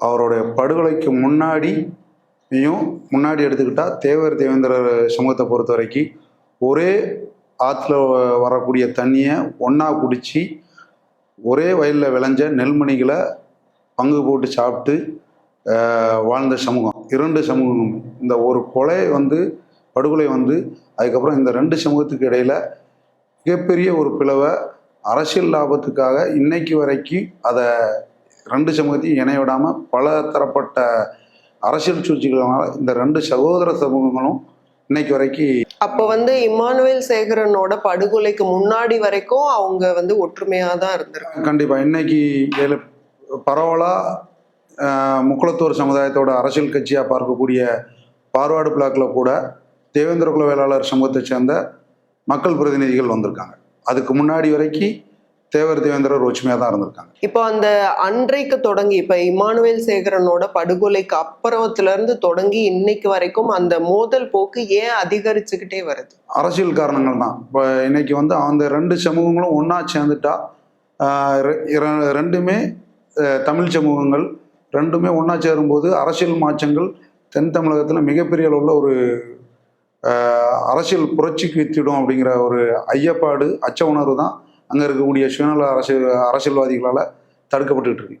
அவருடைய படுகொலைக்கு முன்னாடியும் முன்னாடி எடுத்துக்கிட்டால் தேவர் தேவேந்திரர் சமூகத்தை பொறுத்த வரைக்கும் ஒரே ஆற்றுல வரக்கூடிய தண்ணியை ஒன்றா குடித்து ஒரே வயலில் விளைஞ்ச நெல்மணிகளை பங்கு போட்டு சாப்பிட்டு வாழ்ந்த சமூகம். இரண்டு சமூகம் இந்த ஒரு கொலை வந்து படுகொலை வந்து அதுக்கப்புறம் இந்த ரெண்டு சமூகத்துக்கு இடையில் மிகப்பெரிய ஒரு பிளவை அரசியல் லாபத்துக்காக இன்னைக்கு வரைக்கும் அதை ரெண்டு சமூகத்தையும் இணைய விடாமல் பல தரப்பட்ட அரசியல் சூழ்ச்சிகளால் இந்த ரெண்டு சகோதர சமூகங்களும் இன்னைக்கு வரைக்கும் அப்ப வந்து இம்மானுவேல் சேகரனோட படுகொலைக்கு முன்னாடி வரைக்கும் அவங்க வந்து ஒற்றுமையா தான் இருந்திருக்காங்க. கண்டிப்பாக இன்னைக்கு ஏழு பரவலாக முக்குளத்தூர் சமுதாயத்தோட அரசியல் கட்சியாக பார்க்கக்கூடிய பார்வார்டு பிளாக்ல கூட தேவேந்திர குல வேளாளர் சமூகத்தை சேர்ந்த மக்கள் பிரதிநிதிகள் வந்திருக்காங்க. அதுக்கு முன்னாடி வரைக்கும் தேவர் தேவேந்திரர் ஒற்றுமையாக தான் இருந்திருக்காங்க. இப்போ அந்த அன்றைக்கு தொடங்கி இப்ப இம்மானுவேல் சேகரனோட படுகொலைக்கு அப்புறத்துல இருந்து தொடங்கி இன்னைக்கு வரைக்கும் அந்த மோதல் போக்கு ஏன் அதிகரிச்சுக்கிட்டே வருது? அரசியல் காரணங்கள் தான் இப்போ இன்னைக்கு வந்து அந்த ரெண்டு சமூகங்களும் ஒன்றா சேர்ந்துட்டா ரெண்டுமே தமிழ் சமூகங்கள் ரெண்டுமே ஒன்றா சேரும்போது அரசியல் மாற்றங்கள் தென் தமிழகத்தில் மிகப்பெரிய அளவில் ஒரு அரசியல் புரட்சிக்கு வித்திடும் அப்படிங்கிற ஒரு ஐயப்பாடு அச்ச உணர்வு தான் அங்கே இருக்கக்கூடிய சுயநல அரசியல் அரசியல்வாதிகளால் தடுக்கப்பட்டுக்கிட்டு இருக்கு.